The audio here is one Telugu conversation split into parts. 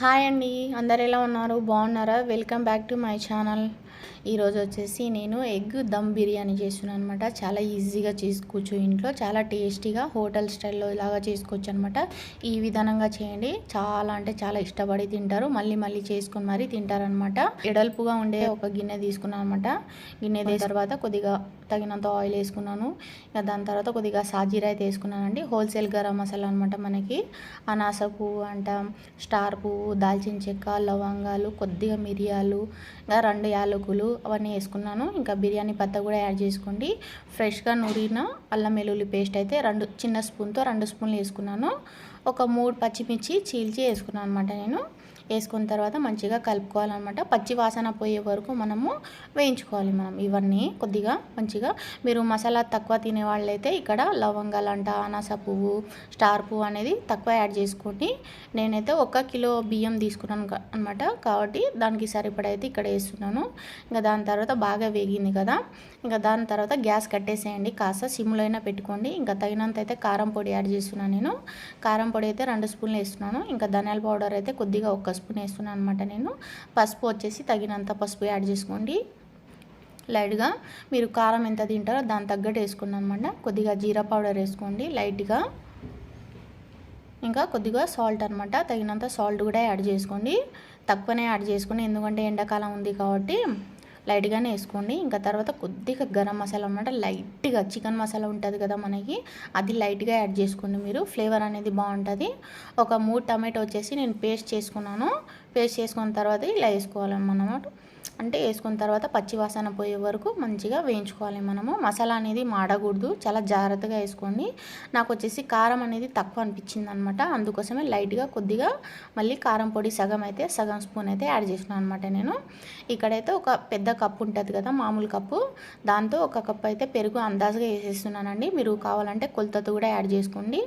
హాయ్ అండి అందరు ఎలా ఉన్నారు? బాగున్నారా? Welcome back to my channel. ఈరోజు వచ్చేసి నేను ఎగ్ దమ్ బిర్యానీ చేస్తున్నాను అనమాట చాలా ఈజీగా చేసుకోవచ్చు ఇంట్లో. చాలా టేస్టీగా హోటల్ స్టైల్లో ఇలాగా చేసుకోవచ్చు అనమాట ఈ విధానంగా చేయండి. చాలా అంటే చాలా ఇష్టపడి తింటారు. మళ్ళీ మళ్ళీ చేసుకుని మరీ తింటారనమాట ఎడల్పుగా ఉండే ఒక గిన్నె తీసుకున్నాను అనమాట గిన్నె తర్వాత కొద్దిగా తగినంత ఆయిల్ వేసుకున్నాను. ఇక దాని తర్వాత కొద్దిగా సాజీరా అయితే వేసుకున్నానండి. హోల్సేల్ గరం మసాలా అనమాట మనకి. అనాస పువ్వు అంట స్టార్ పువ్వు దాల్చిన చెక్క లవంగాలు కొద్దిగా మిరియాలు ఇంకా రెండు యాలకులు అవన్నీ వేసుకున్నాను. ఇంకా బిర్యానీ పత్త కూడా యాడ్ చేసుకోండి. ఫ్రెష్గా నూరిన అల్లం వెల్లుల్లి పేస్ట్ అయితే రెండు చిన్న స్పూన్తో రెండు స్పూన్లు వేసుకున్నాను. ఒక మూడు పచ్చిమిర్చి చీల్చి వేసుకున్నాను అనమాట నేను. వేసుకున్న తర్వాత మంచిగా కలుపుకోవాలన్నమాట. పచ్చి వాసన పోయే వరకు మనము వేయించుకోవాలి మనం ఇవన్నీ కొద్దిగా మంచిగా. మీరు మసాలా తక్కువ తినే వాళ్ళైతే ఇక్కడ లవంగాలంట అనాస పువ్వు స్టార్ పువ్వు అనేది తక్కువ యాడ్ చేసుకోండి. నేనైతే ఒక కిలో బియ్యం తీసుకున్నాను అనమాట కాబట్టి దానికి సరిపడైతే ఇక్కడ వేస్తున్నాను. ఇంకా దాని తర్వాత బాగా వేగింది కదా. ఇంకా దాని తర్వాత గ్యాస్ కట్టేసేయండి. కాస్త సిమ్లో అయినా పెట్టుకోండి. ఇంకా తగినంత అయితే కారం పొడి యాడ్ చేస్తున్నాను నేను. కారం పొడి అయితే రెండు స్పూన్లు వేస్తున్నాను. ఇంకా ధనియాల పౌడర్ అయితే కొద్దిగా ఒక స్పూన్ వేస్తున్నాను అనమాట నేను. పసుపు వచ్చేసి తగినంత పసుపు యాడ్ చేసుకోండి. లైట్గా మీరు కారం ఎంత తింటారో దాని తగ్గట్టు వేసుకున్నాను అనమాట కొద్దిగా జీరా పౌడర్ వేసుకోండి లైట్గా. ఇంకా కొద్దిగా సాల్ట్ అనమాట తగినంత సాల్ట్ కూడా యాడ్ చేసుకోండి. తక్కువనే యాడ్ చేసుకోండి ఎందుకంటే ఎండాకాలం ఉంది కాబట్టి. లైట్గానే వేసుకోండి. ఇంకా తర్వాత కొద్దిగా గరం మసాలా అనమాట లైట్గా చికెన్ మసాలా ఉంటుంది కదా మనకి అది లైట్గా యాడ్ చేసుకోండి మీరు. ఫ్లేవర్ అనేది బాగుంటుంది. ఒక మూడు టమాటో వచ్చేసి నేను పేస్ట్ చేసుకున్నాను. పేస్ట్ చేసుకున్న తర్వాత ఇలా వేసుకోవాలన్నమాట. అంటే వేసుకున్న తర్వాత పచ్చి వాసన పోయే వరకు మంచిగా వేయించుకోవాలి మనము. మసాలా అనేది మాడకూడదు. చాలా జాగ్రత్తగా వేసుకోండి. నాకు వచ్చేసి కారం అనేది తక్కువ అనిపించింది అనమాట అందుకోసమే లైట్గా కొద్దిగా మళ్ళీ కారం పొడి సగం అయితే సగం స్పూన్ అయితే యాడ్ చేసినాను అనమాట నేను. ఇక్కడైతే ఒక పెద్ద కప్పు ఉంటుంది కదా మామూలు కప్పు. దాంతో ఒక కప్పు అయితే పెరుగు అందాజుగా వేసేస్తున్నానండి. మీరు కావాలంటే కొలతతో కూడా యాడ్ చేసుకోండి.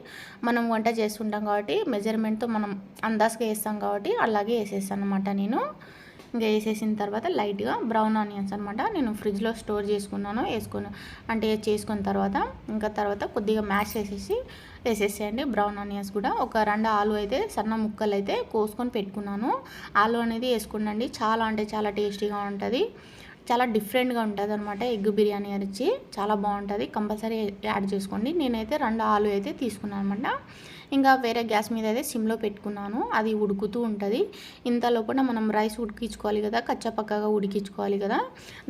మనం వంట చేస్తుంటాం కాబట్టి మెజర్మెంట్తో మనం అందాజుగా వేస్తాం కాబట్టి అలాగే వేసేస్తాను అనమాట నేను. ఇంకా వేసేసిన తర్వాత లైట్గా బ్రౌన్ ఆనియన్స్ అనమాట నేను ఫ్రిడ్జ్లో స్టోర్ చేసుకున్నాను వేసుకుని అంటే చేసుకున్న తర్వాత ఇంకా తర్వాత కొద్దిగా మ్యాష్ చేసేసి వేసేసేయండి. బ్రౌన్ ఆనియన్స్ కూడా ఒక రెండు ఆలు అయితే సన్న ముక్కలు అయితే కోసుకొని పెట్టుకున్నాను. ఆలు అనేది వేసుకుండండి. చాలా అంటే చాలా టేస్టీగా ఉంటుంది. చాలా డిఫరెంట్గా ఉంటుంది అనమాట ఎగ్ బిర్యానీ అరిచి చాలా బాగుంటుంది. కంపల్సరీ యాడ్ చేసుకోండి. నేనైతే రెండు ఆలు అయితే తీసుకున్నాను అనమాట ఇంకా వేరే గ్యాస్ మీద అయితే సిమ్లో పెట్టుకున్నాను. అది ఉడుకుతూ ఉంటుంది. ఇంత లోపల మనం రైస్ ఉడికించుకోవాలి కదా కచ్చపక్కగా ఉడికించుకోవాలి కదా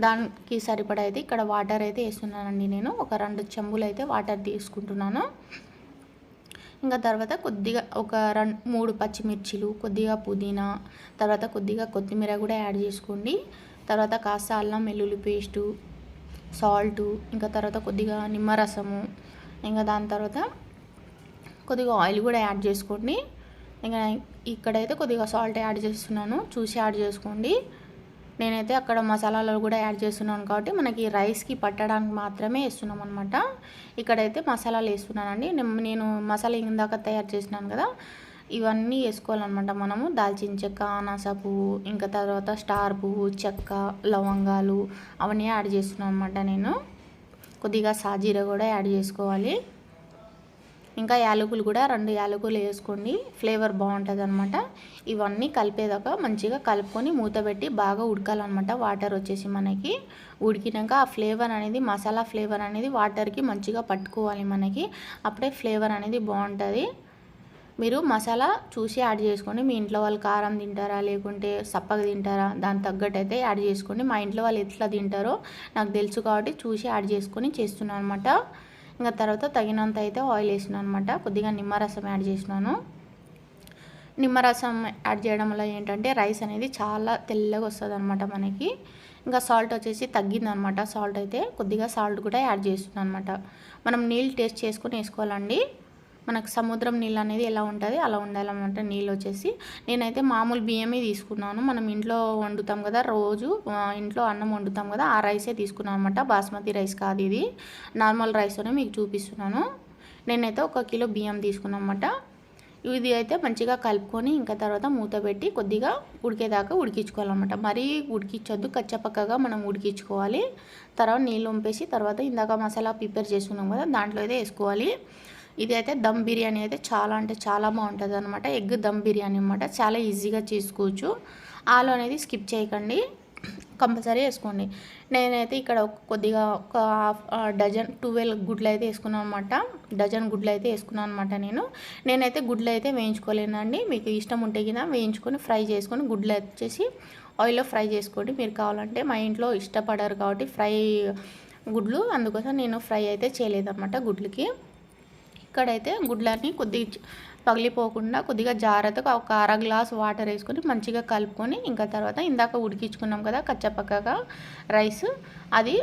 దానికి సరిపడా అయితే ఇక్కడ వాటర్ అయితే వేస్తున్నానండి నేను. ఒక రెండు చెంబులు అయితే వాటర్ తీసుకుంటున్నాను. ఇంకా తర్వాత కొద్దిగా ఒక రెండు మూడు పచ్చిమిర్చిలు కొద్దిగా పుదీనా తర్వాత కొద్దిగా కొత్తిమీర కూడా యాడ్ చేసుకోండి. తర్వాత కాస్త అల్లం వెల్లుల్లి పేస్టు సాల్టు ఇంకా తర్వాత కొద్దిగా నిమ్మరసము ఇంకా దాని తర్వాత కొద్దిగా ఆయిల్ కూడా యాడ్ చేసుకోండి. ఇంకా ఇక్కడైతే కొద్దిగా సాల్ట్ యాడ్ చేస్తున్నాను చూసి యాడ్ చేసుకోండి. నేనైతే అక్కడ మసాలాలు కూడా యాడ్ చేస్తున్నాను కాబట్టి మనకి రైస్కి పట్టడానికి మాత్రమే వేస్తున్నాం అనమాట ఇక్కడైతే మసాలాలు వేస్తున్నానండి. నేను మసాలా ఇందాక తయారు చేసినాను కదా ఇవన్నీ వేసుకోవాలన్నమాట మనము. దాల్చిన చెక్క అనాస పువ్వు ఇంకా తర్వాత స్టార్ పువ్వు చెక్క లవంగాలు అవన్నీ యాడ్ చేస్తున్నాను అనమాట నేను. కొద్దిగా సాజీర కూడా యాడ్ చేసుకోవాలి. ఇంకా యాలకులు కూడా రెండు యాలకులు వేసుకోండి. ఫ్లేవర్ బాగుంటుంది అనమాట ఇవన్నీ కలిపేదాకా మంచిగా కలుపుకొని మూత పెట్టి బాగా ఉడకాలన్నమాట. వాటర్ వచ్చేసి మనకి. ఉడికినాక ఆ ఫ్లేవర్ అనేది మసాలా ఫ్లేవర్ అనేది వాటర్కి మంచిగా పట్టుకోవాలి మనకి. అప్పుడే ఫ్లేవర్ అనేది బాగుంటుంది. మీరు మసాలా చూసి యాడ్ చేసుకోండి. మీ ఇంట్లో వాళ్ళు కారం తింటారా లేకుంటే సప్పగా తింటారా దాని తగ్గట్టు అయితే యాడ్ చేసుకోండి. మా ఇంట్లో వాళ్ళు ఎట్లా తింటారో నాకు తెలుసు కాబట్టి చూసి యాడ్ చేసుకొని చేస్తున్నాను అనమాట ఇంకా తర్వాత తగినంత అయితే ఆయిల్ వేసినాను అనమాట కొద్దిగా నిమ్మరసం యాడ్ చేసినాను నిమ్మరసం యాడ్ చేయడం వల్ల ఏంటంటే రైస్ అనేది చాలా తెల్లగా వస్తుంది అనమాట మనకి. ఇంకా సాల్ట్ వచ్చేసి తగ్గిందనమాట సాల్ట్ అయితే కొద్దిగా సాల్ట్ కూడా యాడ్ చేస్తున్నాను అనమాట మనం నీళ్ళు టేస్ట్ చేసుకొని వేసుకోవాలండి. మనకు సముద్రం నీళ్ళు అనేది ఎలా ఉంటుంది అలా ఉండాలన్నమాట నీళ్ళు వచ్చేసి. నేనైతే మామూలు బియ్యమే తీసుకున్నాను. మనం ఇంట్లో వండుతాం కదా రోజు ఇంట్లో అన్నం వండుతాం కదా ఆ రైసే తీసుకున్నాను అనమాట బాస్మతి రైస్ కాదు ఇది. నార్మల్ రైస్తోనే మీకు చూపిస్తున్నాను. నేనైతే ఒక కిలో బియ్యం తీసుకున్నానమాట ఇది అయితే మంచిగా కలుపుకొని ఇంకా తర్వాత మూత పెట్టి కొద్దిగా ఉడికేదాకా ఉడికించుకోవాలన్నమాట. మరీ ఉడికించొద్దు కచ్చపక్కగా మనం ఉడికించుకోవాలి. తర్వాత నీళ్ళు వంపేసి తర్వాత ఇందాక మసాలా ప్రిపేర్ చేసుకున్నాం కదా దాంట్లో అయితే వేసుకోవాలి. ఇది అయితే దమ్ బిర్యానీ అయితే చాలా అంటే చాలా బాగుంటుంది అనమాట ఎగ్ దమ్ బిర్యానీ అనమాట చాలా ఈజీగా చేసుకోవచ్చు. ఆలు అనేది స్కిప్ చేయకండి. కంపల్సరీ వేసుకోండి. నేనైతే ఇక్కడ ఒక కొద్దిగా ఒక హాఫ్ డజన్ ట్వెల్వ్ గుడ్లు అయితే వేసుకున్నాను అనమాట డజన్ గుడ్లు అయితే వేసుకున్నాను అనమాట నేను. నేనైతే గుడ్లు అయితే వేయించుకోలేనండి. మీకు ఇష్టం ఉంటే కింద వేయించుకొని ఫ్రై చేసుకొని గుడ్లు వచ్చేసి ఆయిల్లో ఫ్రై చేసుకోండి. మీరు కావాలంటే మా ఇంట్లో ఇష్టపడరు కాబట్టి ఫ్రై గుడ్లు. అందుకోసం నేను ఫ్రై అయితే చేయలేదన్నమాట గుడ్లకి. ఇక్కడైతే గుడ్లన్నీ కొద్దిగా పగిలిపోకుండా కొద్దిగా జాగ్రత్తగా ఒక అర గ్లాస్ వాటర్ వేసుకొని మంచిగా కలుపుకొని ఇంకా తర్వాత ఇందాక ఉడికించుకున్నాం కదా కచ్చపక్కగా రైస్ అది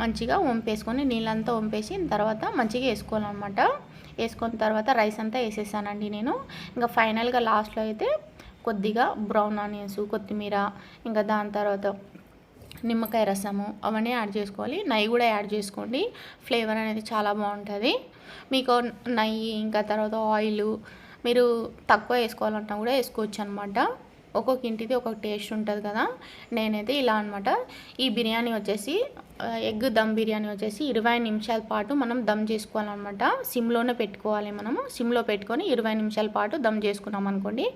మంచిగా వంపేసుకొని నీళ్ళంతా వంపేసి తర్వాత మంచిగా వేసుకోవాలన్నమాట. వేసుకున్న తర్వాత రైస్ అంతా వేసేసానండి నేను. ఇంకా ఫైనల్గా లాస్ట్లో అయితే కొద్దిగా బ్రౌన్ ఆనియన్స్ కొత్తిమీర ఇంకా దాని తర్వాత నిమ్మకాయ రసము అవన్నీ యాడ్ చేసుకోవాలి. నెయ్యి కూడా యాడ్ చేసుకోండి. ఫ్లేవర్ అనేది చాలా బాగుంటుంది. మీకు నెయ్యి ఇంకా తర్వాత ఆయిల్ మీరు తక్కువ వేసుకోవాలన్నా కూడా వేసుకోవచ్చు అనమాట ఒక్కొక్క ఇంటిది ఒక్కొక్క టేస్ట్ ఉంటుంది కదా. నేనైతే ఇలా అనమాట ఈ బిర్యానీ వచ్చేసి ఎగ్ దమ్ బిర్యానీ వచ్చేసి ఇరవై నిమిషాల పాటు మనం దమ్ చేసుకోవాలన్నమాట. సిమ్లోనే పెట్టుకోవాలి మనము సిమ్లో పెట్టుకొని ఇరవై నిమిషాల పాటు దమ్ చేసుకున్నాం అనుకోండి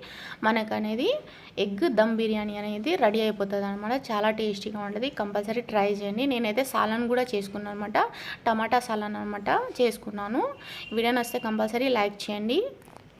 మనకు అనేది ఎగ్ దమ్ బిర్యానీ అనేది రెడీ అయిపోతుంది అనమాట చాలా టేస్టీగా ఉంటుంది. కంపల్సరీ ట్రై చేయండి. నేనైతే సాలన్ కూడా చేసుకున్నాను అనమాట టమాటా సాలన్ అనమాట చేసుకున్నాను. వీడియో వస్తే కంపల్సరీ లైక్ చేయండి.